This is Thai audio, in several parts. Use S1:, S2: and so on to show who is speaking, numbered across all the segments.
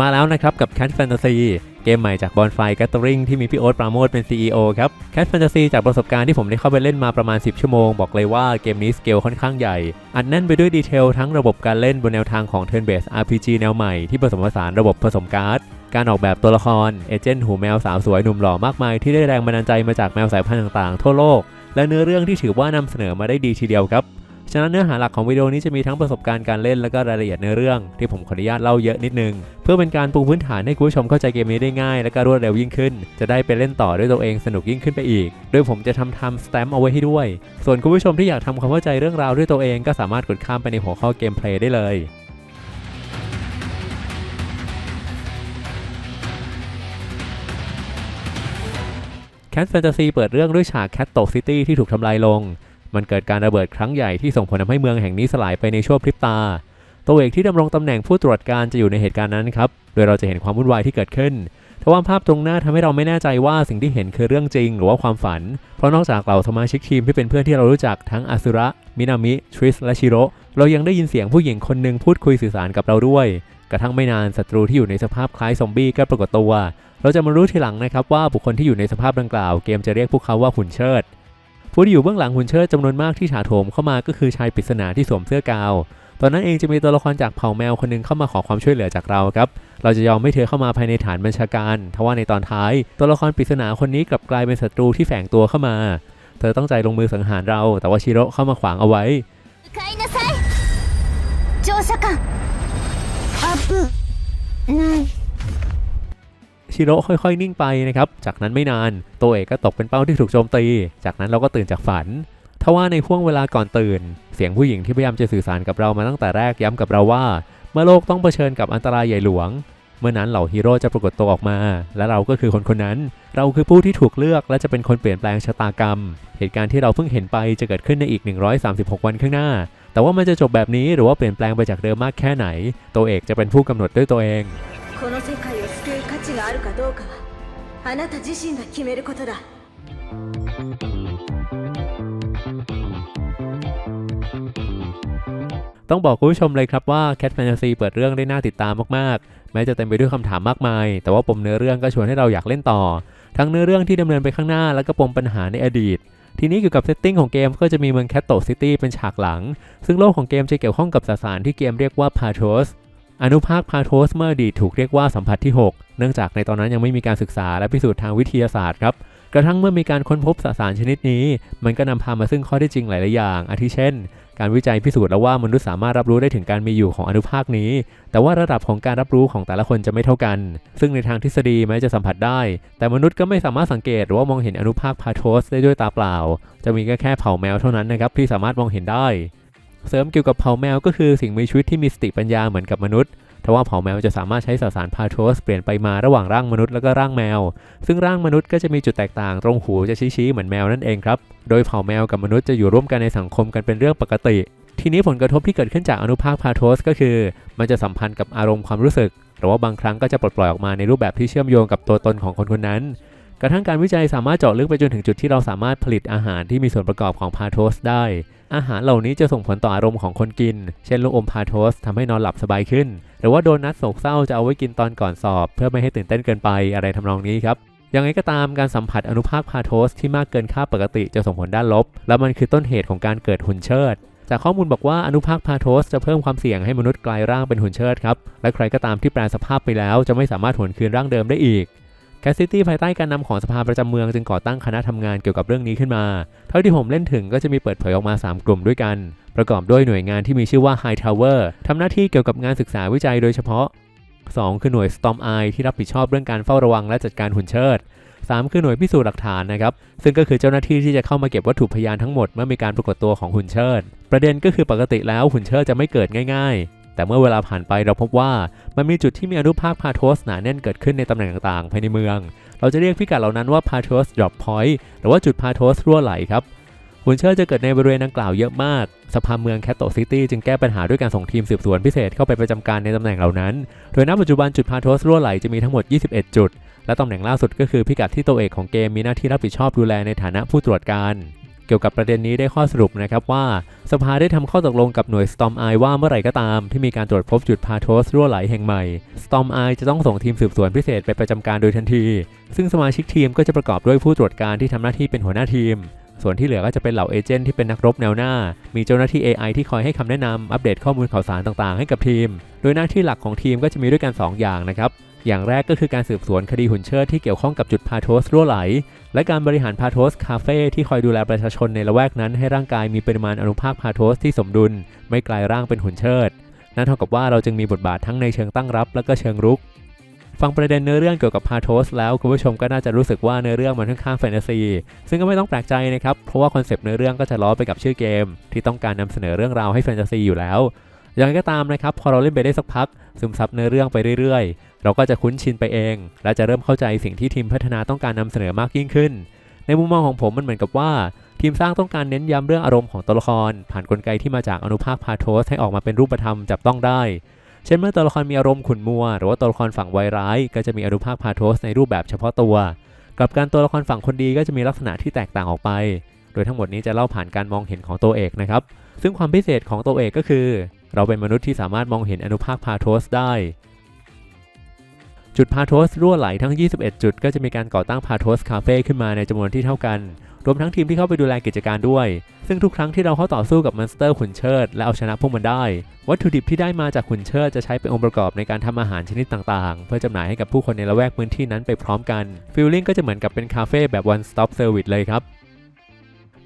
S1: มาแล้วนะครับกับ Cat Fantasy เกมใหม่จาก Bonfire Gathering ที่มีพี่โอ๊ตปราโมทเป็น CEO ครับ Cat Fantasy จากประสบการณ์ที่ผมได้เข้าไปเล่นมาประมาณ 10 ชั่วโมง บอกเลยว่าเกมนี้สเกลค่อนข้างใหญ่ อัดแน่นไปด้วยดีเทลทั้งระบบการเล่นบนแนวทางของ Turn Based RPG แนวใหม่ที่ผสมผสานระบบผสมการ์ดการออกแบบตัวละคร เอเจนต์หูแมวสาวสวยหนุ่มหล่อมากมายที่ได้แรงบันดาลใจมาจากแมวสายพันธุ์ต่างๆ ทั่วโลก และเนื้อเรื่องที่ถือว่านำเสนอมาได้ดีทีเดียวครับ ฉะนั้นเนื้อหาหลักของวิดีโอนี้จะมีทั้งประสบการณ์การเล่นและก็รายละเอียดเนื้อเรื่อง ที่ผมขออนุญาตเล่าเยอะนิดนึง เพื่อเป็นการปูพื้นฐานให้คุณผู้ชมเข้าใจเกมนี้ได้ง่าย และก็รวดเร็วยิ่งขึ้น จะได้ไปเล่นต่อด้วยตัวเองสนุกยิ่งขึ้นไปอีก โดยผมจะทำทำสแตมป์เอาไว้ให้ด้วย ส่วนคุณผู้ชมที่อยากทำความเข้าใจเรื่องราวด้วยตัวเองก็สามารถกดข้ามไปในหัวข้อเกมเพลย์ได้เลย Cat Fantasy เปิดเรื่องด้วยฉาก Cat ตกซิตี้ที่ถูกทำลายลง มันเกิดการระเบิดครั้งใหญ่ที่ส่งผลทำให้เมืองแห่งนี้สลายไปในชั่วพริบตา ตัวเอกที่ดำรงตำแหน่งผู้ตรวจการจะอยู่ในเหตุการณ์นั้นครับ โดยเราจะเห็นความวุ่นวายที่เกิดขึ้นทว่าภาพตรงหน้าทำให้เราไม่แน่ใจว่าสิ่งที่เห็นคือเรื่องจริง หรือว่าความฝัน เพราะนอกจากเหล่าสมาชิกทีมที่เป็นเพื่อนที่เรารู้จักทั้งอาซุระ มินามิ ทริส และชิโร่ เรายังได้ยินเสียงผู้หญิงคนหนึ่งพูดคุยสื่อสารกับเราด้วย กระทั่งไม่นานศัตรูที่อยู่ในสภาพคล้ายซอมบี้ก็ปรากฏตัว เราจะมารู้ทีหลังนะครับว่าบุคคลที่อยู่ในสภาพดังกล่าวเกมจะเรียกพวกเขาว่าหุ่นเชิด ผู้ที่อยู่เบื้องหลังหุ่นเชิดจำนวนมากที่ถาโถมเข้ามาก็คือชายปริศนาที่สวมเสื้อกาว ตอนนั้นเองจะมีตัวละครจากเผ่าแมวคนหนึงเข้ามาขอความช่วยเหลือจากเราครับ เราจะยอมไม่เธอเข้ามาภายในฐานบัญชาการ ทว่าในตอนท้าย ตัวละครปริศนาคนนี้กลับกลายเป็นศัตรูที่แฝงตัวเข้ามา เธอตั้งใจลงมือสังหารเรา แต่ว่าชิโร่เข้ามาขวางเอาไว้
S2: 向かいなさい乗車官アップない
S1: ชิโร่ค่อยๆ นิ่งไปนะครับ จากนั้นไม่นาน ตัวเอกก็ตกเป็นเป้าที่ถูกโจมตี จากนั้นเราก็ตื่นจากฝัน ทว่าในห่วงเวลาก่อนตื่น เสียงผู้หญิงที่พยายามจะสื่อสารกับเรามาตั้งแต่แรกย้ำกับเราว่า เมื่อโลกต้องเผชิญกับอันตรายใหญ่หลวง เมื่อนั้นเหล่าฮีโร่จะปรากฏตัวออกมา และเราก็คือคนคนนั้น เราคือผู้ที่ถูกเลือกและจะเป็นคนเปลี่ยนแปลงชะตากรรม เหตุการณ์ที่เราเพิ่งเห็นไปจะเกิดขึ้นในอีก 136 วันข้างหน้า แต่ว่ามันจะจบแบบนี้หรือว่าเปลี่ยนแปลงไปจากเดิมมากแค่ไหน ตัวเอกจะเป็นผู้กำหนดด้วยตัวเอง
S3: この世界 あなた自身が決めることだ
S1: ต้องบอกคุณผู้ชมเลยครับว่า Cat Fantasy เปิดเรื่องได้น่าติดตามมากๆ แม้จะเต็มไปด้วยคำถามมากมาย แต่ว่าปมเนื้อเรื่องก็ชวนให้เราอยากเล่นต่อ ทั้งเนื้อเรื่องที่ดำเนินไปข้างหน้า และก็ปมปัญหาในอดีต ทีนี้เกี่ยวกับเซตติ้งของเกมก็จะมีเมืองแคตโตซิตี้เป็นฉากหลัง ซึ่งโลกของเกมจะเกี่ยวข้องกับสสารที่เกมเรียกว่าพาโทส อนุภาคพาโทสเมื่อดีถูกเรียกว่าสัมผัสที่ 6 เนื่องจากในตอนนั้นยังไม่มีการศึกษาและพิสูจน์ทางวิทยาศาสตร์ครับ กระทั่งเมื่อมีการค้นพบสสารชนิดนี้ มันก็นำพามาซึ่งข้อได้จริงหลาย ๆ อย่าง อาทิเช่น การวิจัยพิสูจน์แล้วว่ามนุษย์สามารถรับรู้ได้ถึงการมีอยู่ของอนุภาคนี้ แต่ว่าระดับของการรับรู้ของแต่ละคนจะไม่เท่ากัน ซึ่งในทางทฤษฎีแม้จะสัมผัสได้ แต่มนุษย์ก็ไม่สามารถสังเกตหรือว่ามองเห็นอนุภาคพาโทสได้ด้วยตาเปล่า จะมีแค่แค่เผ่าแมวเท่านั้นนะครับที่สามารถมองเห็นได้ เสริมเกี่ยวกับเผ่าแมวก็คือสิ่งมีชีวิตที่มีสติปัญญาเหมือนกับมนุษย์ทว่าเผ่าแมวจะสามารถใช้สสารพาโทสเปลี่ยนไปมาระหว่างร่างมนุษย์แล้วก็ร่างแมว ซึ่งร่างมนุษย์ก็จะมีจุดแตกต่างตรงหูจะชี้ๆเหมือนแมวนั่นเองครับ โดยเผ่าแมวกับมนุษย์จะอยู่ร่วมกันในสังคมกันเป็นเรื่องปกติ ทีนี้ผลกระทบที่เกิดขึ้นจากอนุภาคพาโทสก็คือ มันจะสัมพันธ์กับอารมณ์ความรู้สึก หรือว่าบางครั้งก็จะปลดปล่อยออกมาในรูปแบบที่เชื่อมโยงกับตัวตนของคนคนนั้น กระทั่งการวิจัยสามารถเจาะลึกไปจนถึงจุดที่เราสามารถผลิตอาหารที่มีส่วนประกอบของพาโทสได้ อาหารเหล่านี้จะส่งผลต่ออารมณ์ของคนกิน เช่นลูกอมพาโทสทำให้นอนหลับสบายขึ้น หรือว่าโดนัทโศกเศร้าจะเอาไว้กินตอนก่อนสอบ เพื่อไม่ให้ตื่นเต้นเกินไปอะไรทำนองนี้ครับยังไงก็ตามการสัมผัสอนุภาคพาโทสที่มากเกินค่าปกติจะส่งผลด้านลบ และมันคือต้นเหตุของการเกิดหุ่นเชิด จากข้อมูลบอกว่าอนุภาคพาโทสจะเพิ่มความเสี่ยงให้มนุษย์กลายร่างเป็นหุ่นเชิดครับ และใครก็ตามที่แปลสภาพไปแล้วจะไม่สามารถหวนคืนร่างเดิมได้อีก สซิตี้ภายใต้การนำของสภาประจำเมืองจึงก่อตั้งคณะทำงานเกี่ยวกับเรื่องนี้ขึ้นมา เท่าที่ผมเล่นถึงก็จะมีเปิดเผยออกมา 3 กลุ่มด้วยกัน ประกอบด้วยหน่วยงานที่มีชื่อว่า High Tower ทำหน้าที่เกี่ยวกับงานศึกษาวิจัยโดยเฉพาะ 2 คือหน่วย Storm Eye ที่รับผิดชอบเรื่องการเฝ้าระวังและจัดการหุ่นเชิด 3 คือหน่วยพิสูจน์หลักฐานนะครับ ซึ่งก็คือเจ้าหน้าที่ที่จะเข้ามาเก็บวัตถุพยานทั้งหมดเมื่อมีการปรากฏตัวของหุ่นเชิด ประเด็นก็คือปกติแล้วหุ่นเชิดจะไม่เกิดง่ายๆ แต่เมื่อเวลาผ่านไปเราพบว่ามันมีจุดที่มีอนุภาคพาโทสหนาแน่นเกิดขึ้นในตำแหน่งต่างๆ ภายในเมือง เราจะเรียกพิกัดเหล่านั้นว่า p a t h o s Drop Point หรือว่าจุด p a t h o s รั่วไหลครับหุ่นเชิดจะเกิดในบริเวณดังกล่าวเยอะมาก สภาเมืองแคตโตซิตี้จึงแก้ปัญหาด้วยการส่งทีมสืบสวนพิเศษเข้าไปประจำการในตำแหน่งเหล่านั้น โดยณปัจจุบันจุด p a t h o s รั่วไหลจะมีทั้งหมด 21 จุด และตำแหน่งล่าสุดก็คือพิกัดที่ตัวเอกของเกมมีหน้าที่รับผิดชอบดูแลในฐานะผู้ตรวจการ เกี่ยวกับประเด็นนี้ได้ข้อสรุปนะครับว่า สภาได้ทำข้อตกลงกับหน่วย Storm Eye ว่าเมื่อไหร่ก็ตาม ที่มีการตรวจพบจุดพาโทสรั่วไหลแห่งใหม่ Storm Eye จะต้องส่งทีมสืบสวนพิเศษไปประจำการโดยทันที ซึ่งสมาชิกทีมก็จะประกอบด้วยผู้ตรวจการที่ทำหน้าที่เป็นหัวหน้าทีม ส่วนที่เหลือก็จะเป็นเหล่าเอเจนต์ที่เป็นนักรบแนวหน้า มีเจ้าหน้าที่ AI ที่คอยให้คำแนะนำอัปเดตข้อมูลข่าวสารต่างๆ ให้กับทีม โดยหน้าที่หลักของทีมก็จะมีด้วยกัน 2 อย่างนะครับอย่างแรกก็คือการสืบสวนคดีหุ่นเชิดที่เกี่ยวข้องกับจุดพาโทสรั่วไหล และการบริหารพาโทสคาเฟ่ที่คอยดูแลประชาชนในละแวกนั้น ให้ร่างกายมีปริมาณอนุภาคพาโทสที่สมดุล ไม่กลายร่างเป็นหุ่นเชิด นั่นเท่ากับว่าเราจึงมีบทบาททั้งในเชิงตั้งรับและก็เชิงรุก ฟังประเด็นเนื้อเรื่องเกี่ยวกับพาโทสแล้วคุณผู้ชมก็น่าจะรู้สึกว่าเนื้อเรื่องมันค่อนข้างแฟนตาซี ซึ่งก็ไม่ต้องแปลกใจนะครับ เพราะว่าคอนเซปต์เนื้อเรื่องก็จะล้อไปกับชื่อเกม ที่ต้องการนำเสนอเรื่องราวให้แฟนตาซีอยู่แล้ว อย่างไรก็ตามนะครับพอเราเล่นไปได้สักพัก ซึมซับเนื้อเรื่องไปเรื่อยๆ เราก็จะคุ้นชินไปเอง และจะเริ่มเข้าใจสิ่งที่ทีมพัฒนาต้องการนำเสนอมากยิ่งขึ้น ในมุมมองของผมมันเหมือนกับว่า ทีมสร้างต้องการเน้นย้ำเรื่องอารมณ์ของตัวละคร ผ่านกลไกที่มาจากอนุภาคพาโทสให้ออกมาเป็นรูปธรรมจับต้องได้ เช่นเมื่อตัวละครมีอารมณ์ขุ่นมัว หรือว่าตัวละครฝั่งวายร้าย ก็จะมีอนุภาคพาโทสในรูปแบบเฉพาะตัวกับการตัวละครฝั่งคนดีก็จะมีลักษณะที่แตกต่างออกไป โดยทั้งหมดนี้จะเล่าผ่านการมองเห็นของตัวเอกนะครับ ซึ่งความพิเศษของตัวเอกก็คือ เราเป็นมนุษย์ที่สามารถมองเห็นอนุภาคพาโทสได้ จุดพาโทสรั่วไหลทั้ง 21 จุด ก็จะมีการก่อตั้งพาโทสคาเฟ่ขึ้นมาในจำนวนที่เท่ากัน รวมทั้งทีมที่เข้าไปดูแลกิจการด้วย ซึ่งทุกครั้งที่เราเข้าต่อสู้กับมอนสเตอร์ขุนเชิดและเอาชนะพวกมันได้ วัตถุดิบที่ได้มาจากขุนเชิดจะใช้เป็นองค์ประกอบในการทำอาหารชนิดต่างๆ เพื่อจำหน่ายให้กับผู้คนในละแวกพื้นที่นั้นไปพร้อมกันฟีลลิ่งก็จะเหมือนกับเป็นคาเฟ่แบบ one stop service เลยครับ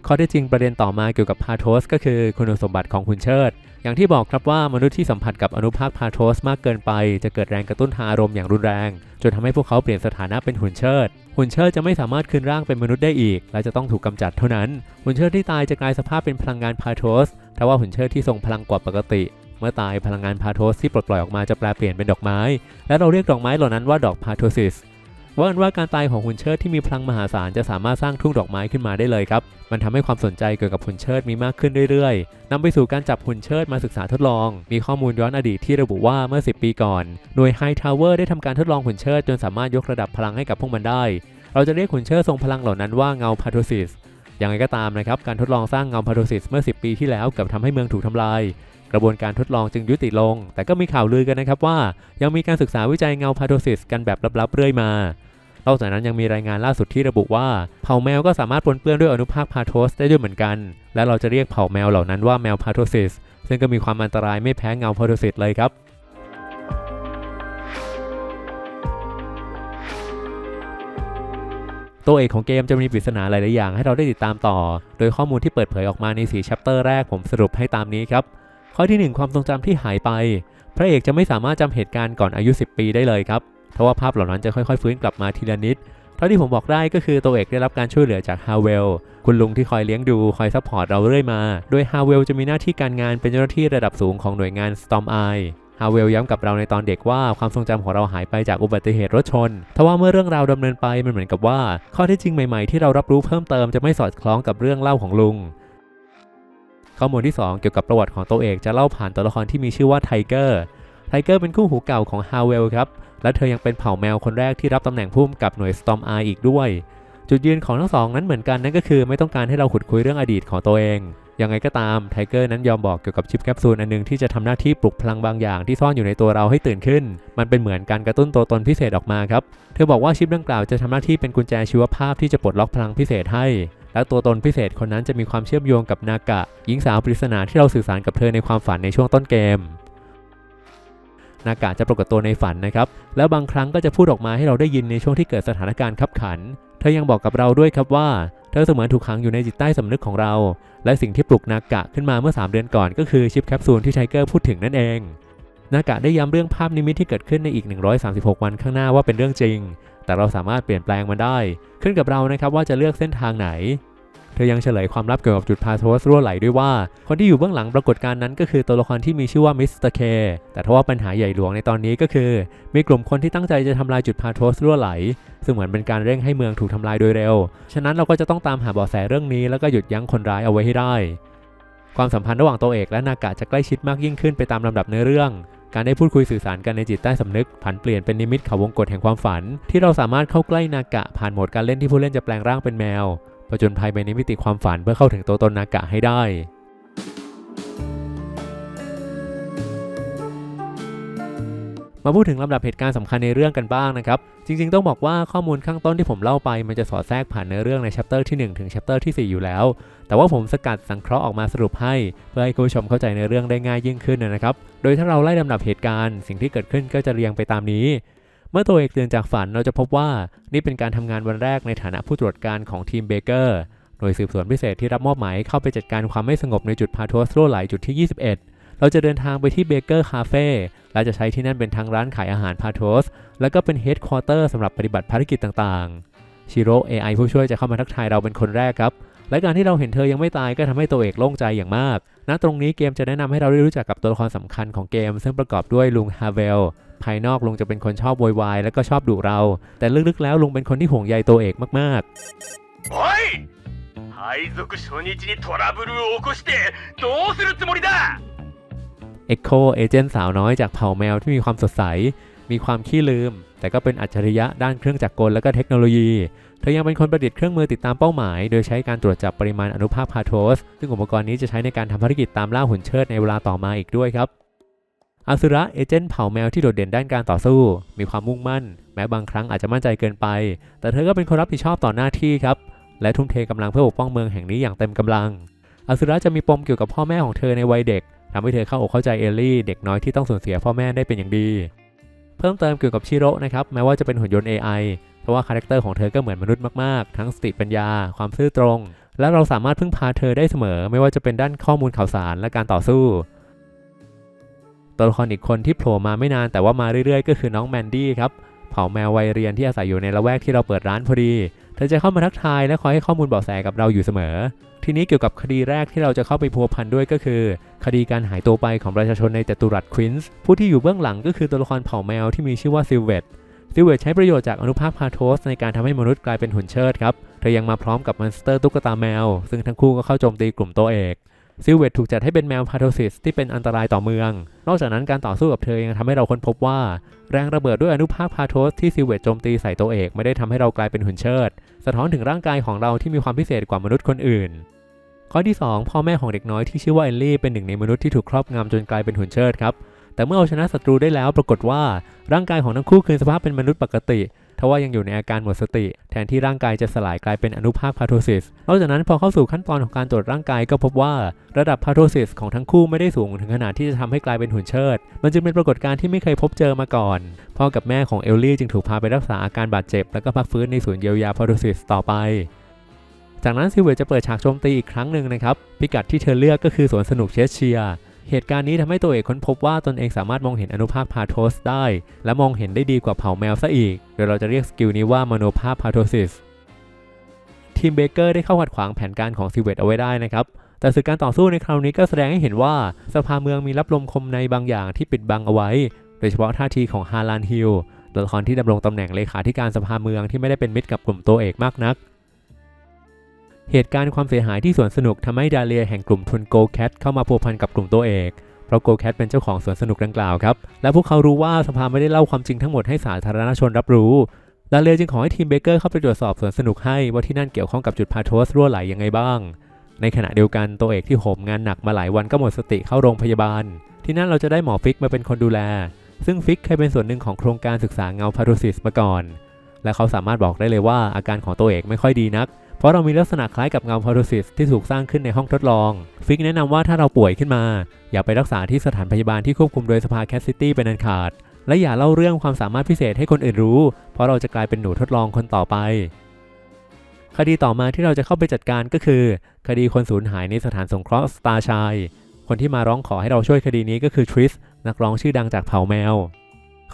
S1: ข้อท็จจริงประเด็นต่อมาเกี่ยวกับพาโทสก็คือคุณสมบัติของขุนเชิด อย่างที่บอกครับว่ามนุษย์ที่สัมผัสกับอนุภาคพาโทสมากเกินไป จะเกิดแรงกระตุ้นทางอารมณ์อย่างรุนแรง จนทำให้พวกเขาเปลี่ยนสถานะเป็นหุ่นเชิด หุ่นเชิดจะไม่สามารถคืนร่างเป็นมนุษย์ได้อีก และจะต้องถูกกำจัดเท่านั้น หุ่นเชิดที่ตายจะกลายสภาพเป็นพลังงานพาโทสทว่าหุ่นเชิดที่ทรงพลังกว่าปกติ เมื่อตายพลังงานพาโทสที่ปลดปล่อยออกมาจะแปลเปลี่ยนเป็นดอกไม้ และเราเรียกดอกไม้เหล่านั้นว่าดอกพาโทซิส ว่ากันว่าการตายของหุ่นเชิดที่มีพลังมหาศาลจะสามารถสร้างทุ่งดอกไม้ขึ้นมาได้เลยครับ มันทำให้ความสนใจเกี่ยวกับหุ่นเชิดมีมากขึ้นเรื่อยๆนำไปสู่การจับหุ่นเชิดมาศึกษาทดลอง มีข้อมูลย้อนอดีตที่ระบุว่าเมื่อ 10 ปีก่อน หน่วยไฮทาวเวอร์ได้ทำการทดลองหุ่นเชิดจนสามารถยกระดับพลังให้กับพวกมันได้ เราจะเรียกหุ่นเชิดทรงพลังเหล่านั้นว่าเงาพาโทซิสอย่างไรก็ตามนะครับ การทดลองสร้างเงาพาโทซิสเมื่อ 10 ปีที่แล้วเกับทำให้เมืองถูกทำลาย กระบวนการทดลองจึงยุติลง แต่ก็มีข่าวลือกันนะครับว่า ยังมีการศึกษาวิจัยเงาพาโทซิสกันแบบลับๆเรื่อยมานอกจากนั้นยังมีรายงานล่าสุดที่ระบุว่า เผ่าแมวก็สามารถปนเปื้อนด้วยอนุภาคพาโทสได้ด้วยเหมือนกัน และเราจะเรียกเผ่าแมวเหล่านั้นว่าแมวพาโทซิสซึ่งก็มีความอันตรายไม่แพ้เงาพาโทซิสเลยครับตัวเอกของเกมจะมีปริศนาหลาย ๆ อย่างให้เราได้ติดตามต่อ โดยข้อมูลที่เปิดเผยออกมาใน 4 ชัปเตอร์แรกผมสรุปให้ตามนี้ครับ ข้อทีหนึ่1 ความทรงจำที่หายไป พระเอกจะไม่สามารถจำเหตุการณ์ก่อนอายุ 10 ปีได้เลยครับเพราะว่าภาพเหล่านั้นจะค่อยๆ ฟื้นกลับมาทีละนิด เท่าที่ผมบอกได้ก็คือตัวเอกได้รับการช่วยเหลือจากฮาวเวล คุณลุงที่คอยเลี้ยงดู คอยซัพพอร์ตเราเรื่อยมา โดยฮาวเวลจะมีหน้าที่การงานเป็นเจ้าหน้าที่ระดับสูงของหน่วยงาน Storm Eye ฮาวเวลย้ำกับเราในตอนเด็กว่าความทรงจำของเราหายไปจากอุบัติเหตุรถชน ทว่าเมื่อเรื่องราวดำเนินไปมันเหมือนกับว่า ข้อเท็จจริงใหม่ๆที่เรารับรู้เพิ่มเติมจะไม่สอดคล้องกับเรื่องเล่าของลุง ข้อมูลที่ 2 เกี่ยวกับประวัติของตัวเอกจะเล่าผ่านตัวละครที่มีชื่อว่าไทเกอร์ไทเกอร์เป็นคู่หูเก่าของฮาวเวลครับ และเธอยังเป็นเผ่าแมวคนแรกที่รับตำแหน่งผู้กำกับหน่วย Storm Eye อีกด้วย จุดยืนของทั้งสองนั้นเหมือนกันนั่นก็คือไม่ต้องการให้เราขุดคุยเรื่องอดีตของตัวเอง ยังไงก็ตามไทเกอร์นั้นยอมบอกเกี่ยวกับชิปแคปซูลอันหนึงที่จะทำหน้าที่ปลุกพลังบางอย่างที่ซ่อนอยู่ในตัวเราให้ตื่นขึ้น มันเป็นเหมือนการกระตุ้นตัวตนพิเศษออกมาครับ เธอบอกว่าชิปดังกล่าวจะทำหน้าที่เป็นกุญแจชีวภาพที่จะปลดล็อกพลังพิเศษให้ และตัวตนพิเศษคนนั้นจะมีความเชื่อมโยงกับนากะหญิงสาวปริศนาที่เราสื่อสารกับเธอในความฝันในช่วงต้นเกมนากะจะปรากฏตัวในฝันนะครับ แล้วบางครั้งก็จะพูดออกมาให้เราได้ยินในช่วงที่เกิดสถานการณ์ขับขัน เธอยังบอกกับเราด้วยครับว่า เธอเสมือนถูกขังอยู่ในจิตใต้สำนึกของเรา และสิ่งที่ปลุกนากะขึ้นมาเมื่อ 3 เดือนก่อนก็คือชิปแคปซูลที่ไทเกอร์พูดถึงนั่นเอง นากะได้ย้ำเรื่องภาพนิมิตที่เกิดขึ้นในอีก 136 วันข้างหน้าว่าเป็นเรื่องจริง แต่เราสามารถเปลี่ยนแปลงมันได้ ขึ้นกับเรานะครับว่าจะเลือกเส้นทางไหน เธอยังเฉลยความลับเกี่ยวกับจุดพาโทสรั่วไหลด้วยว่า คนที่อยู่เบื้องหลังปรากฏการณ์นั้นก็คือตัวละครที่มีชื่อว่ามิสเตอร์เคแต่ทว่าปัญหาใหญ่หลวงในตอนนี้ก็คือ มีกลุ่มคนที่ตั้งใจจะทำลายจุดพาโทสรั่วไหล ซึ่งเหมือนเป็นการเร่งให้เมืองถูกทำลายโดยเร็ว ฉะนั้นเราก็จะต้องตามหาเบาะแสเรื่องนี้แล้วก็หยุดยั้งคนร้ายเอาไว้ให้ได้ความสัมพันธ์ระหว่างตัวเอกและนากะจะใกล้ชิดมากยิ่งขึ้นไปตามลำดับเนื้อเรื่อง การได้พูดคุยสื่อสารกันในจิตใต้สำนึกผันเปลี่ยนเป็นนิมิตเขาวงกฏแห่งความฝัน ที่เราสามารถเข้าใกล้นากะผ่านโหมดการเล่นที่ผู้เล่นจะแปลงร่างเป็นแมวประจนภัยไปในมิติความฝันเพื่อเข้าถึงตัวตนนากะให้ได้ มาพูดถึงลำดับเหตุการณ์สำคัญในเรื่องกันบ้างนะครับ จริงๆ ต้องบอกว่าข้อมูลข้างต้นที่ผมเล่าไป มันจะสอดแทรกผ่านเนื้อเรื่องในชัปเตอร์ที่ 1 ถึงชัปเตอร์ที่ 4 อยู่แล้ว แต่ว่าผมสกัดสังเคราะห์ออกมาสรุปให้ เพื่อให้คุณผู้ชมเข้าใจในเรื่องได้ง่ายยิ่งขึ้นนะครับ โดยถ้าเราไล่ลำดับเหตุการณ์สิ่งที่เกิดขึ้นก็จะเรียงไปตามนี้ เมื่อตัวเอกตื่นจากฝันเราจะพบว่า นี่เป็นการทำงานวันแรกในฐานะผู้ตรวจการของทีมเบเกอร์หน่วยสืบสวนพิเศษที่รับมอบหมายเข้าไปจัดการความไม่สงบในจุดพาโทสโรไหลจุดที่ 21 เราจะเดินทางไปที่เบเกอร์คาเฟ่และจะใช้ที่นั่นเป็นทางร้านขายอาหารพาโทส แล้วก็เป็นเฮดค q อเตอร์สำหรับปฏิบัติภารกิจต่างๆ ชิโร่ AI ผู้ช่วยจะเข้ามาทักทายเราเป็นคนแรกครับ และการที่เราเห็นเธอยังไม่ตายก็ทำให้ตัวเอกโล่งใจอย่างมาก ณ ตรงนี้เกมจะแนะนำให้เราได้รู้จักกับตัวละครสำคัญของเกม ซึ่งประกอบด้วยลุงฮาเวล ภายนอกลุงจะเป็นคนชอบโวยวายและก็ชอบดุเรา แต่ลึกๆแล้วลุงเป็นคนที่ห่วงใยตัวเอกมากๆ
S4: おい配属初日にトラブルを起こしてどうするつもりだ
S1: Echo เอเจนต์สาวน้อยจากเผ่าแมวที่มีความสดใส มีความขี้ลืม แต่ก็เป็นอัจฉริยะด้านเครื่องจักรกลและก็เทคโนโลยี เธอยังเป็นคนประดิษฐ์เครื่องมือติดตามเป้าหมาย โดยใช้การตรวจจับปริมาณอนุภาคพาโทส ซึ่งอุปกรณ์นี้จะใช้ในการทำภารกิจตามล่าหุ่นเชิดในเวลาต่อมาอีกด้วยครับอาซุระเอเจนต์เผ่าแมวที่โดดเด่นด้านการต่อสู้ มีความมุ่งมั่น แม้บางครั้งอาจจะมั่นใจเกินไป แต่เธอก็เป็นคนรับผิดชอบต่อหน้าที่ครับ และทุ่มเทกำลังเพื่อปกป้องเมืองแห่งนี้อย่างเต็มกำลังอาซุระจะมีปมเกี่ยวกับพ่อแม่ของเธอในวัยเด็ก ทำให้เธอเข้าอกเข้าใจเอลลี่เด็กน้อยที่ต้องสูญเสียพ่อแม่ได้เป็นอย่างดี เพิ่มเติมเกี่ยวกับชิโร่นะครับแม้ว่าจะเป็นหุ่นยนต์ AI เพราะว่าคาแรคเตอร์ของเธอก็เหมือนมนุษย์มากๆ ทั้งสติปัญญา ความซื่อตรง และเราสามารถพึ่งพาเธอได้เสมอ ไม่ว่าจะเป็นด้านข้อมูลข่าวสารและการต่อสู้ ตัวละครอีกคนที่โผล่มาไม่นานแต่ว่ามาเรื่อยๆ ก็คือน้องแมนดี้ครับเผ่าแมววัยเรียนที่อาศัยอยู่ในละแวกที่เราเปิดร้านพอดี เธอจะเข้ามาทักทายและคอยให้ข้อมูลเบาะแสกับเราอยู่เสมอ ทีนี้เกี่ยวกับคดีแรกที่เราจะเข้าไปพัวพันด้วยก็คือ คดีการหายตัวไปของประชาชนในจตุรัสควินส์ผู้ที่อยู่เบื้องหลังก็คือตัวละครเผ่าแมวที่มีชื่อว่าซิลเวตซิลเวตใช้ประโยชน์จากอนุภาคพาโทสในการทำให้มนุษย์กลายเป็นหุ่นเชิดครับ เธอยังมาพร้อมกับมอนสเตอร์ตุ๊กตาแมว ซึ่งทั้งคู่ก็เข้าโจมตีกลุ่มตัวเอก ซิลเวตถูกจัดให้เป็นแมวพาโทซิสที่เป็นอันตรายต่อเมือง นอกจากนั้นการต่อสู้กับเธอยังทำให้เราค้นพบว่า แรงระเบิดด้วยอนุภาคพาโทสที่ซิลเวตโจมตีใส่ตัวเอกไม่ได้ทำให้เรากลายเป็นหุ่นเชิด สะท้อนถึงร่างกายของเราที่มีความพิเศษกว่ามนุษย์คนอื่น ข้อที่ 2 พ่อแม่ของเด็กน้อยที่ชื่อว่าเอลลี่เป็นหนึ่งในมนุษย์ที่ถูกครอบงำจนกลายเป็นหุ่นเชิดครับ แต่เมื่อเอาชนะศัตรูได้แล้วปรากฏว่าร่างกายของทั้งคู่คืนสภาพเป็นมนุษย์ปกติทว่ายังอยู่ในอาการหมดสติ แทนที่ร่างกายจะสลายกลายเป็นอนุภาคพาโทซิส นอกจากนั้นพอเข้าสู่ขั้นตอนของการตรวจร่างกายก็พบว่าระดับพาโทซิสของทั้งคู่ไม่ได้สูงถึงขนาดที่จะทำให้กลายเป็นหุ่นเชิด มันจึงเป็นปรากฏการณ์ที่ไม่เคยพบเจอมาก่อน พ่อกับแม่ของเอลลี่จึงถูกพาไปรักษาอาการบาดเจ็บ แล้วก็พักฟื้นในศูนย์เยียวยาพาโทซิสต่อไปจากนั้นซิเวตจะเปิดฉากโจมตีอีกครั้งหนึ่งนะครับ พิกัดที่เธอเลือกก็คือสวนสนุกเชสเชียร์ เหตุการณ์นี้ทำให้ตัวเอกค้นพบว่าตนเองสามารถมองเห็นอนุภาคพาโทสได้ และมองเห็นได้ดีกว่าเผ่าแมวซะอีก โดยเราจะเรียกสกิลนี้ว่ามโนภาพพาโทซิส ทีมเบเกอร์ได้เข้าขัดขวางแผนการของซิเวตเอาไว้ได้นะครับ แต่ศึกการต่อสู้ในคราวนี้ก็แสดงให้เห็นว่าสภาเมืองมีรับลมคมในบางอย่างที่ปิดบังเอาไว้ โดยเฉพาะท่าทีของฮาลานฮิลตัวละครที่ดำรงตำแหน่งเลขาธิการสภาเมืองที่ไม่ได้เป็นมิตรกับกลุ่มตัวเอกมากนัก เหตุการณ์ความเสียหายที่สวนสนุกทำให้ดาเลียแห่งกลุ่มทุนโกแคทเข้ามาพัวพันกับกลุ่มตัวเอกเพราะโกแคทเป็นเจ้าของสวนสนุกดังกล่าวครับ และพวกเขารู้ว่าสภาไม่ได้เล่าความจริงทั้งหมดให้สาธารณชนรับรู้ดาเลียจึงขอให้ทีมเบเกอร์เข้าไปตรวจสอบสวนสนุกให้ว่าที่นั่นเกี่ยวข้องกับจุดพาโทสรั่วไหลยังไงบ้าง ในขณะเดียวกันตัวเอกที่โหมงานหนักมาหลายวันก็หมดสติเข้าโรงพยาบาล ที่นั่นเราจะได้หมอฟิกมาเป็นคนดูแล ซึ่งฟิกเคยเป็นส่วนหนึ่งของโครงการศึกษาเงาพาโทซิสมาก่อน และเขาสามารถบอกได้เลยว่าอาการของตัวเอกไม่ค่อยดีนัก เพราะเรามีลักษณะคล้ายกับเงาพาโทซิสที่ถูกสร้างขึ้นในห้องทดลอง ฟิกแนะนำว่าถ้าเราป่วยขึ้นมา อย่าไปรักษาที่สถานพยาบาลที่ควบคุมโดยสภาแคสซิตี้เป็นอันขาด และอย่าเล่าเรื่องความสามารถพิเศษให้คนอื่นรู้ เพราะเราจะกลายเป็นหนูทดลองคนต่อไป คดีต่อมาที่เราจะเข้าไปจัดการก็คือ คดีคนสูญหายในสถานสงเคราะห์สตาร์ชายคนที่มาร้องขอให้เราช่วยคดีนี้ก็คือทริสนักร้องชื่อดังจากเผ่าแมว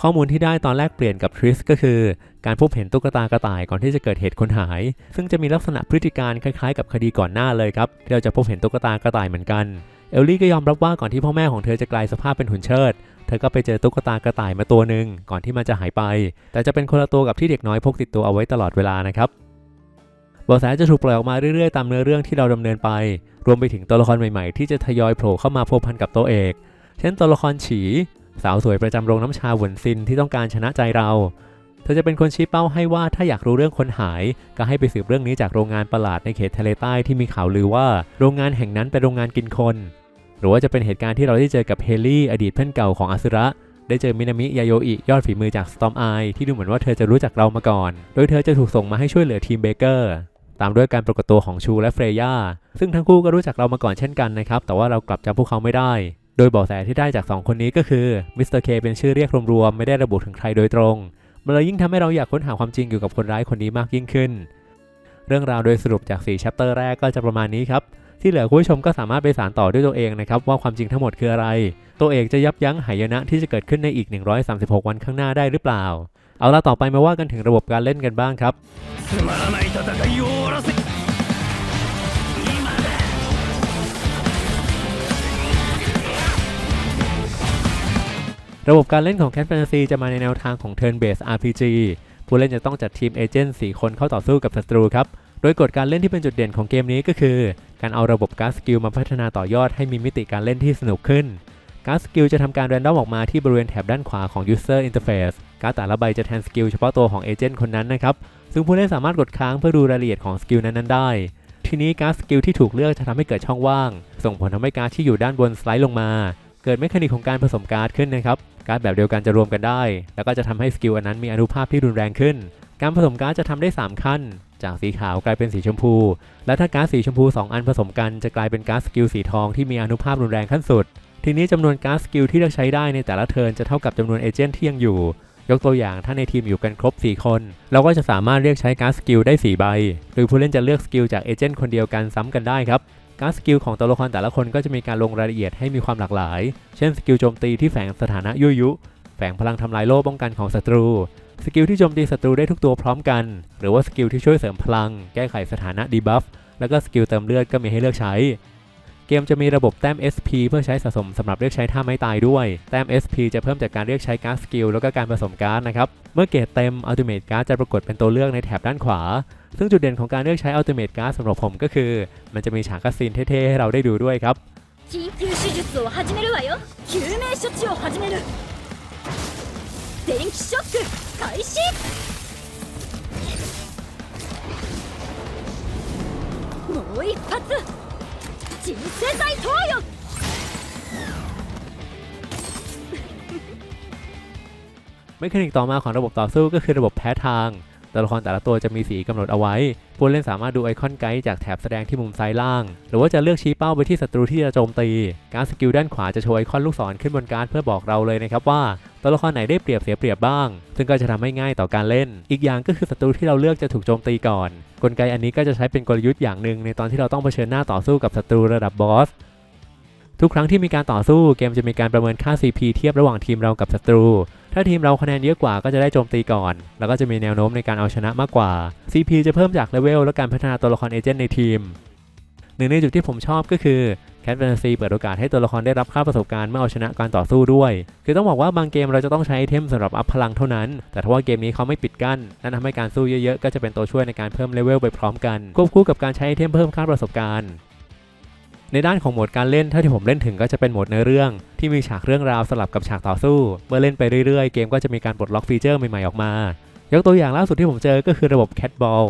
S1: ข้อมูลที่ได้ตอนแรกเปลี่ยนกับทริสก็คือ การพบเห็นตุ๊กตากระต่ายก่อนที่จะเกิดเหตุคนหาย ซึ่งจะมีลักษณะพฤติการคล้ายๆ กับคดีก่อนหน้าเลยครับที่เราจะพบเห็นตุ๊กตากระต่ายเหมือนกันเอลลี่ก็ยอมรับว่าก่อนที่พ่อแม่ของเธอจะกลายสภาพเป็นหุ่นเชิด เธอก็ไปเจอตุ๊กตากระต่ายมาตัวหนึ่งก่อนที่มันจะหายไป แต่จะเป็นคนละตัวกับที่เด็กน้อยพกติดตัวเอาไว้ตลอดเวลานะครับเบาะแสจะถูกปล่อยออกมาเรื่อยๆ ตามเนื้อเรื่องที่เราดำเนินไป รวมไปถึงตัวละครใหม่ๆ ที่จะทยอยโผล่เข้ามาพัวพันกับตัวเอก เช่นตัวละครฉี สาวสวยประจำโรงน้ำชาหวนซินที่ต้องการชนะใจเรา เธอจะเป็นคนชี้เป้าให้ว่าถ้าอยากรู้เรื่องคนหาย ก็ให้ไปสืบเรื่องนี้จากโรงงานประหลาดในเขตทะเลใต้ที่มีข่าวลือว่าโรงงานแห่งนั้นเป็นโรงงานกินคน หรือว่าจะเป็นเหตุการณ์ที่เราได้เจอกับเฮลี่อดีตเพื่อนเก่าของอาซึระได้เจอมินามิยาโยอิยอดฝีมือจาก Storm Eye ที่ดูเหมือนว่าเธอจะรู้จักเรามาก่อน โดยเธอจะถูกส่งมาให้ช่วยเหลือทีมเบเกอร์ ตามด้วยการปรากฏตัวของชูและเฟรย่าซึ่งทั้งคู่ก็รู้จักเรามาก่อนเช่นกันนะครับ แต่ว่าเรากลับจำพวกเขาไม่ได้ โดยเบาะแสที่ได้จาก 2 คนนี้ก็คือมิสเตอร์เคเป็นชื่อเรียกรวมๆ ไม่ได้ระบุถึงใครโดยตรง มันเลยยิ่งทำให้เราอยากค้นหาความจริงเกี่ยวกับคนร้ายคนนี้มากยิ่งขึ้น เรื่องราวโดยสรุปจาก4 chapter แรกก็จะประมาณนี้ครับ ที่เหลือคุณผู้ชมก็สามารถไปสารต่อด้วยตัวเองนะครับว่าความจริงทั้งหมดคืออะไร ตัวเอกจะยับยั้งหายนะที่จะเกิดขึ้นในอีก 136 วันข้างหน้าได้หรือเปล่า เอาละต่อไปมาว่ากันถึงระบบการเล่นกันบ้างครับ ระบบการเล่นของ Cat Fantasy จะมาในแนวทางของ Turn Based RPG ผู้เล่นจะต้องจัดทีมเอเจนต์4คนเข้าต่อสู้กับศัตรูครับ โดยกฎการเล่นที่เป็นจุดเด่นของเกมนี้ก็คือ การเอาระบบการสกิลมาพัฒนาต่อยอดให้มีมิติการเล่นที่สนุกขึ้น การสกิลจะทำการแรนดอมออกมาที่บริเวณแถบด้านขวาของ User Interface การแต่ละใบจะแทนสกิลเฉพาะตัวของเอเจนต์คนนั้นนะครับ ซึ่งผู้เล่นสามารถกดค้างเพื่อดูรายละเอียดของสกิลนั้นๆได้ ทีนี้การสกิลที่ถูกเลือกจะทำให้เกิดช่องว่าง ส่งผลทำให้การที่อยู่ด้านบนสไลด์ลงมา กิดเมคานิกของการผสมการ์ดขึ้นนะครับ การ์ดแบบเดียวกันจะรวมกันได้ แล้วก็จะทำให้สกิลอันนั้นมีอนุภาพที่รุนแรงขึ้น การผสมการ์ดจะทำได้ 3 ขั้น จากสีขาวกลายเป็นสีชมพู และถ้าการ์ดสีชมพู 2 อันผสมกันจะกลายเป็นการ์ดสกิลสีทองที่มีอนุภาพรุนแรงขั้นสุด ทีนี้จำนวนการ์ดสกิลที่เลือกใช้ได้ในแต่ละเทิร์นจะเท่ากับจำนวนเอเจนต์ที่ยังอยู่ ยกตัวอย่างถ้าในทีมอยู่กันครบ 4 คน เราก็จะสามารถเรียกใช้การ์ดสกิลได้ 4 ใบโดยผู้เล่นจะเลือกสกิลจากเอเจนต์คนเดียวกันซ้ำกันได้ครับ การสกิลของตัวละครแต่ละคนก็จะมีการลงรายละเอียดให้มีความหลากหลาย เช่นสกิลโจมตีที่แฝงสถานะยุยุ แฝงพลังทำลายโล่ป้องกันของศัตรู สกิลที่โจมตีศัตรูได้ทุกตัวพร้อมกัน หรือว่าสกิลที่ช่วยเสริมพลัง แก้ไขสถานะดีบัฟ แล้วก็สกิลเติมเลือดก็มีให้เลือกใช้ เกมจะมีระบบแต้ม SP เพื่อใช้สะสมสำหรับเรียกใช้ท่าไม้ตายด้วย แต้ม SP จะเพิ่มจากการเรียกใช้การ์ดสกิลแล้วก็การผสมการ์ดนะครับ เมื่อเกรดเต็ม Ultimate Card จะปรากฏเป็นตัวเลือกในแถบด้านขวา ซึ่งจุดเด่นของการเลือกใช้ Ultimate Card สำหรับผมก็คือ มันจะมีฉากคัสซีนเท่ๆให้เราได้ดูด้วยครับ
S2: 緊急手術を始めるわよ救命処置を始める電気ショック開始もう一発 镇静剤投与
S1: เมคานิกต่อมาของระบบต่อสู้ก็คือระบบแพ้ทาง ตัวละครแต่ละตัวจะมีสีกำหนดเอาไว้ ผู้เล่นสามารถดูไอคอนไกด์จากแถบแสดงที่มุมซ้ายล่าง หรือว่าจะเลือกชี้เป้าไปที่ศัตรูที่จะโจมตี การดสกิลด้านขวาจะโชว์ไอคอนลูกศรขึ้นบนการ์ดเพื่อบอกเราเลยนะครับว่า ตัวละครไหนได้เปรียบเสียเปรียบบ้าง ซึ่งก็จะทำให้ง่ายต่อการเล่น อีกอย่างก็คือศัตรูที่เราเลือกจะถูกโจมตีก่อน กลไกอันนี้ก็จะใช้เป็นกลยุทธ์อย่างหนึ่งในตอนที่เราต้องเผชิญหน้าต่อสู้กับศัตรูระดับบอสทุกครั้งที่มีการต่อสู้เกมจะมีการประเมินค่า CP เทียบระหว่างทีมเรากับศัตรู ถ้าทีมเราคะแนนเยอะกว่าก็จะได้โจมตีก่อน แล้วก็จะมีแนวโน้มในการเอาชนะมากกว่า CP จะเพิ่มจากเลเวลและการพัฒนาตัวละครเอเจนต์ในทีมหนึ่งในจุดที่ผมชอบก็คือ Cat Fantasy เปิดโอกาสให้ตัวละครได้รับค่าประสบการณ์เมื่อเอาชนะการต่อสู้ด้วย คือต้องบอกว่าบางเกมเราจะต้องใช้ไอเทมสำหรับอัพพลังเท่านั้น แต่ถ้าว่าเกมนี้เขาไม่ปิดกั้นนั่นทำให้การสู้เยอะๆ ก็จะเป็นตัวช่วยในการเพิ่มเลเวลไปพร้อมกันควบคู่กับการใช้ไอเทมเพิ่มค่าประสบการณ์ในด้านของโหมดการเล่นเท่าที่ผมเล่นถึงก็จะเป็นโหมดเนื้อเรื่อง ที่มีฉากเรื่องราวสลับกับฉากต่อสู้ เมื่อเล่นไปเรื่อยๆ เกมก็จะมีการปลดล็อกฟีเจอร์ใหม่ๆออกมา ยกตัวอย่างล่าสุดที่ผมเจอก็คือระบบ Cat Ball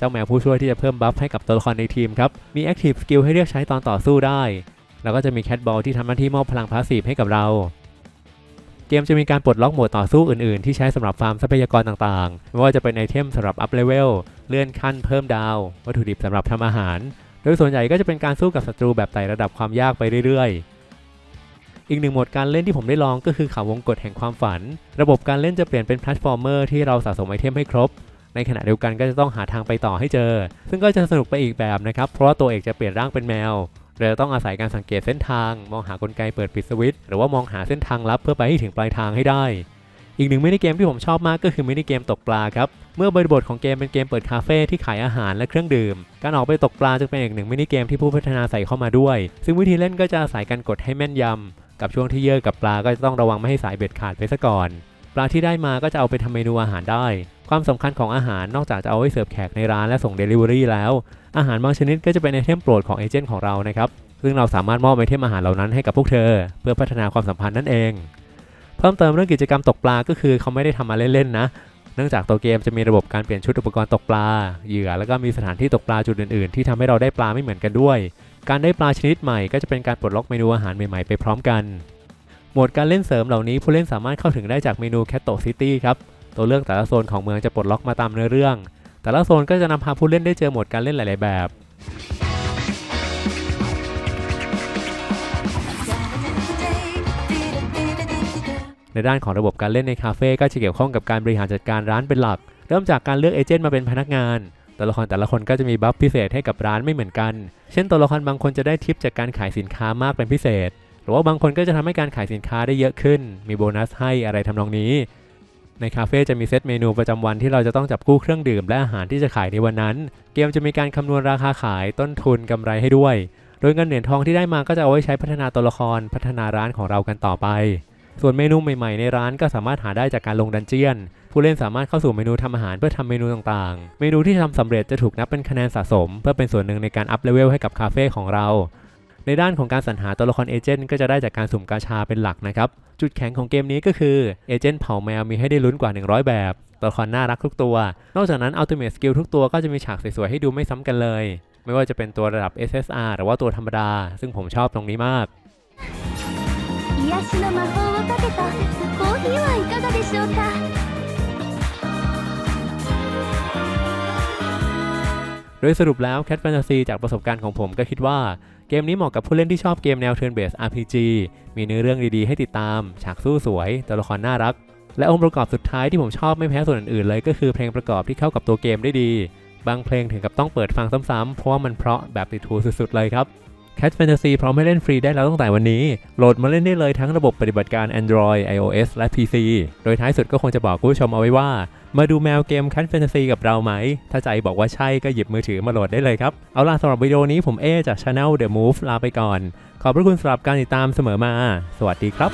S1: เจ้าแมวผู้ช่วยที่จะเพิ่มบัฟให้กับตัวละครในทีมครับมี Active Skill ให้เรียกใช้ตอนต่อสู้ได้ แล้วก็จะมี Cat Ball ที่ทำหน้าที่มอบพลังพาสซีฟให้กับเราเกมจะมีการปลดล็อกโหมดต่อสู้อื่นๆ ที่ใช้สำหรับฟาร์มทรัพยากรต่างๆ ไม่ว่าจะเป็นไอเทมสำหรับอัพเลเวล เลื่อนขั้นเพิ่มดาว วัตถุดิบสำหรับทำอาหาร โดยส่วนใหญ่ก็จะเป็นการสู้กับศัตรูแบบไต่ระดับความยากไปเรื่อยๆ อีกหนึ่งโหมดการเล่นที่ผมได้ลองก็คือเขาวงกฏแห่งความฝัน ระบบการเล่นจะเปลี่ยนเป็นแพลตฟอร์มเมอร์ที่เราสะสมไอเทมให้ครบ ในขณะเดียวกันก็จะต้องหาทางไปต่อให้เจอ ซึ่งก็จะสนุกไปอีกแบบนะครับ เพราะว่าตัวเอกจะเปลี่ยนร่างเป็นแมวเราจะต้องอาศัยการสังเกตเส้นทาง มองหากลไกเปิดปิดสวิตช์หรือว่ามองหาเส้นทางลับเพื่อไปให้ถึงปลายทางให้ได้ อีกหนึ่งมินิเกมที่ผมชอบมากก็คือมินิเกมตกปลาครับ เมื่อบริบทของเกมเป็นเกมเปิดคาเฟ่ที่ขายอาหารและเครื่องดื่ม การออกไปตกปลาจึงเป็นอีกหนึ่งมินิเกมที่ผู้พัฒนาใส่เข้ามาด้วย ซึ่งวิธีเล่นก็จะอาศัยการกดให้แม่นยำ กับช่วงที่เยอะกับปลาก็จะต้องระวังไม่ให้สายเบ็ดขาดไปซะก่อน ปลาที่ได้มาก็จะเอาไปทำเมนูอาหารได้ ความสำคัญของอาหารนอกจากจะเอาไว้เสิร์ฟแขกในร้านและส่งเดลิเวอรี่แล้ว อาหารบางชนิดก็จะเป็นไอเทมโปรดของเอเจนต์ของเรานะครับ ซึ่งเราสามารถมอบไอเทมอาหารเหล่านั้นให้กับพวกเธอ เพื่อพัฒนาความสัมพันธ์นั่นเอง เพิ่มเติมเรื่องกิจกรรมตกปลาก็คือเขาไม่ได้ทำมาเล่นๆนะ เนื่องจากตัวเกมจะมีระบบการเปลี่ยนชุดอุปกรณ์ตกปลา เหยื่อ แล้วก็มีสถานที่ตกปลาจุดอื่นๆ ที่ทำให้เราได้ปลาไม่เหมือนกันด้วย การได้ปลาชนิดใหม่ก็จะเป็นการปลดล็อกเมนูอาหารใหม่ๆไปพร้อมกัน โหมดการเล่นเสริมเหล่านี้ผู้เล่นสามารถเข้าถึงได้จากเมนู Cat City ครับ ตัวเลือกแต่ละโซนของเมืองจะปลดล็อกมาตามเนื้อเรื่อง แต่ละโซนก็จะนำพาผู้เล่นได้เจอโหมดการเล่นหลาย ๆ แบบในด้านของระบบการเล่นในคาเฟ่ก็จะเกี่ยวข้องกับการบริหารจัดการร้านเป็นหลัก เริ่มจากการเลือกเอเจนต์มาเป็นพนักงาน ตัวละครแต่ละคนก็จะมีบัฟพิเศษให้กับร้านไม่เหมือนกัน เช่น ตัวละครบางคนจะได้ทิปจากการขายสินค้ามากเป็นพิเศษ หรือว่าบางคนก็จะทำให้การขายสินค้าได้เยอะขึ้น มีโบนัสให้อะไรทำนองนี้ ในคาเฟ่จะมีเซตเมนูประจำวันที่เราจะต้องจับกู้เครื่องดื่มและอาหารที่จะขายในวันนั้น เกมจะมีการคำนวณราคาขายต้นทุนกำไรให้ด้วย โดยเงินเหรียญทองที่ได้มาก็จะเอาไว้ใช้พัฒนาตัวละครพัฒนาร้านของเรากันต่อไป ส่วนเมนูใหม่ๆในร้านก็สามารถหาได้จากการลงดันเจียน ผู้เล่นสามารถเข้าสู่เมนูทำอาหารเพื่อทำเมนูต่างๆ เมนูที่ทำสำเร็จจะถูกนับเป็นคะแนนสะสม เพื่อเป็นส่วนหนึ่งในการอัพเลเวลให้กับคาเฟ่ของเรา ในด้านของการสรรหาตัวละครเอเจนต์ก็จะได้จากการสุ่มกาชาเป็นหลักนะครับ จุดแข็งของเกมนี้ก็คือเอเจนต์เผาแมวมีให้ได้ลุ้นกว่า 100 แบบ ตัวละครน่ารักทุกตัว นอกจากนั้นอัลติเมทสกิลทุกตัวก็จะมีฉากสวยๆให้ดูไม่ซ้ำกันเลย ไม่ว่าจะเป็นตัวระดับ SSR หรือว่าตัวธรรมดา ซึ่งผมชอบตรงนี้มากโดยสรุปแล้วแคทแฟนตาซีจากประสบการณ์ของผมก็คิดว่า เกมนี้เหมาะกับผู้เล่นที่ชอบเกมแนว Turn Based RPG มีเนื้อเรื่องดีๆให้ติดตาม ฉากสู้สวย ตัวละครน่ารัก และองค์ประกอบสุดท้ายที่ผมชอบไม่แพ้ส่วนอื่นๆเลย ก็คือเพลงประกอบที่เข้ากับตัวเกมได้ดี บางเพลงถึงกับต้องเปิดฟังซ้ำๆเพราะว่ามันเพราะแบบติดหูสุดๆเลยครับ Cat Fantasy พร้อมให้เล่นฟรีได้แล้วตั้งแต่วันนี้ โหลดมาเล่นได้เลยทั้งระบบปฏิบัติการ Android iOS และ PC โดยท้ายสุดก็คงจะบอกคุณผู้ชมเอาไว้ว่า มาดูแมวเกม Cat Fantasy กับเราไหม ถ้าใจบอกว่าใช่ก็หยิบมือถือมาโหลดได้เลยครับ เอาล่ะสำหรับวิดีโอนี้ผมเอจาก Channel The Move ลาไปก่อน ขอบพระคุณสำหรับการติดตามเสมอมา สวัสดีครับ